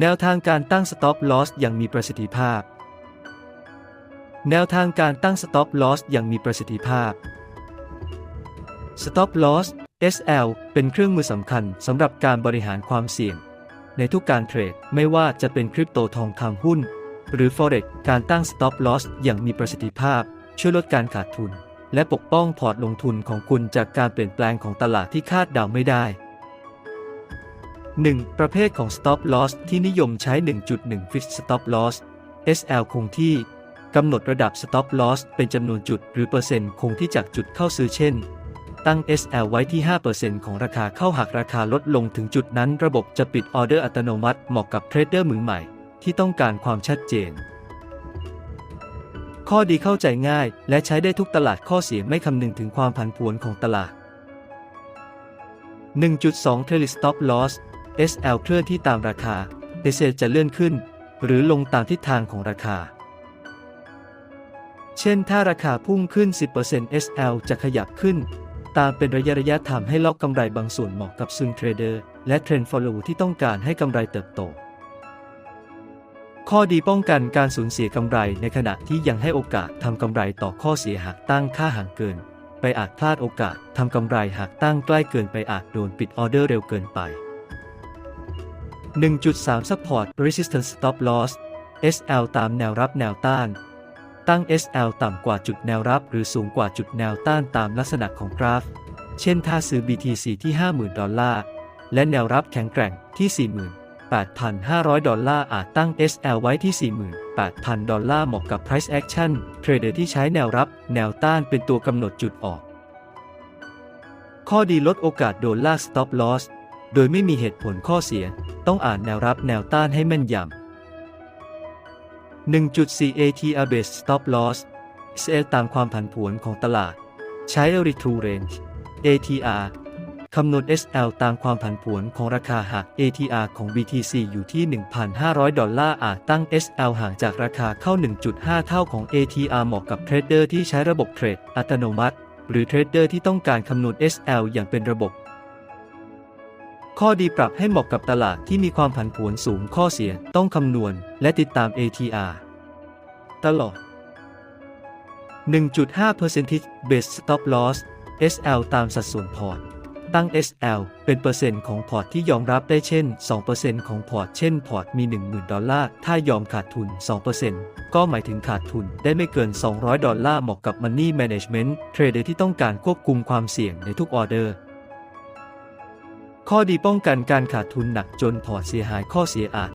แนวทางการตั้ง stop loss อย่างมีประสิทธิภาพ แนวทางการตั้ง stop loss อย่างมีประสิทธิภาพ stop loss SL เป็นเครื่องมือสำคัญสำหรับการบริหารความเสี่ยง ในทุกการเทรดไม่ว่าจะเป็นคริปโตทองคำหุ้น หรือ forex การตั้ง stop loss อย่างมีประสิทธิภาพ ช่วยลดการขาดทุน และปกป้องพอร์ตลงทุนของคุณจากการเปลี่ยนแปลงของตลาดที่คาดเดาไม่ได้ 1. ประเภทของ stop loss ที่นิยมใช้ 1.1 fixed stop loss SL คงที่กำหนดระดับ stop loss เป็นจำนวนจุดหรือเปอร์เซ็นต์คงที่จากจุดเข้าซื้อเช่น ตั้ง SL ไว้ที่ 5%ของราคาเข้าหากราคาลดลงถึงจุดนั้น ระบบจะปิดออเดอร์อัตโนมัติเหมาะกับเทรดเดอร์มือใหม่ ที่ต้องการความชัดเจน ข้อดีเข้าใจง่าย และใช้ได้ทุกตลาดข้อเสียไม่คำนึงถึงความผันผวนของตลาด1.2 Trailing Stop Loss SL เคลื่อนที่ตามราคา SL จะเลื่อนขึ้น หรือลงตามทิศทางของราคา เช่นถ้าราคาพุ่งขึ้น 10% SL จะขยับขึ้น ตามเป็นระยะระยะทำให้ล็อกกำไรบางส่วนเหมาะกับซึงเทรดเดอร์และเทรนด์ฟอลโลที่ต้องการให้กำไรเติบโต ข้อดีป้องกันการสูญเสียกำไรในขณะที่ยังให้โอกาสทำกำไรต่อข้อเสียหากตั้งค่าห่างเกิน ไปอาจพลาดโอกาสทำกำไรหากตั้งใกล้เกินไปอาจโดนปิดออเดอร์เร็วเกินไป 1.3 Support Resistance Stop Loss SL ตามแนวรับแนวต้าน ตั้ง SL ต่ำกว่าจุดแนวรับ หรือสูงกว่าจุดแนวต้านตามลักษณะของกราฟ เช่นถ้าซื้อ BTC ที่ 50,000 ดอลลาร์ และแนวรับแข็งแกร่งที่ 48,500 ดอลลาร์ อาจตั้ง SL ไว้ที่ 48,000 ดอลลาร์ เหมาะกับ Price Action เทรดเดอร์ที่ใช้แนวรับแนวต้านเป็นตัวกำหนดจุดออก ข้อดีลดโอกาสโดนลาก Stop Loss โดยไม่มีเหตุผลข้อเสีย ต้องอ่านแนวรับแนวต้านให้แม่นยำ1.4 ATR Based Stop Loss SL ตามความผันผวนของตลาด ใช้ Retrue Range ATR คำนวณ SL ตามความผันผวนของราคาหาก ATR ของ BTC อยู่ที่ 1,500 ดอลลาร์อาจตั้ง SL ห่างจากราคาเข้า 1.5 เท่าของ ATR เหมาะกับเทรดเดอร์ที่ใช้ระบบเทรดอัตโนมัติ หรือเทรดเดอร์ที่ต้องการคำนวณ SL อย่างเป็นระบบ ข้อดีปรับให้เหมาะกับตลาดที่มีความผันผวนสูงข้อเสียต้องคำนวณและติดตาม ATR ตลอด 1.5 percentage base stop loss SL ตามสัดส่วนพอร์ต ตั้ง SL เป็นเปอร์เซ็นต์ของพอร์ตที่ยอมรับได้เช่น 2%ของพอร์ต เช่น พอร์ตมี 10,000 ดอลลาร์ ถ้ายอมขาดทุน 2%ก็หมายถึงขาดทุนได้ไม่เกิน 200 ดอลลาร์ เหมาะกับ Money Management เทรดเดอร์ที่ต้องการควบคุมความเสี่ยงในทุกออเดอร์ ข้อดีป้องกันการขาดทุนหนักจนพอร์ตเสียหายข้อเสียอาจ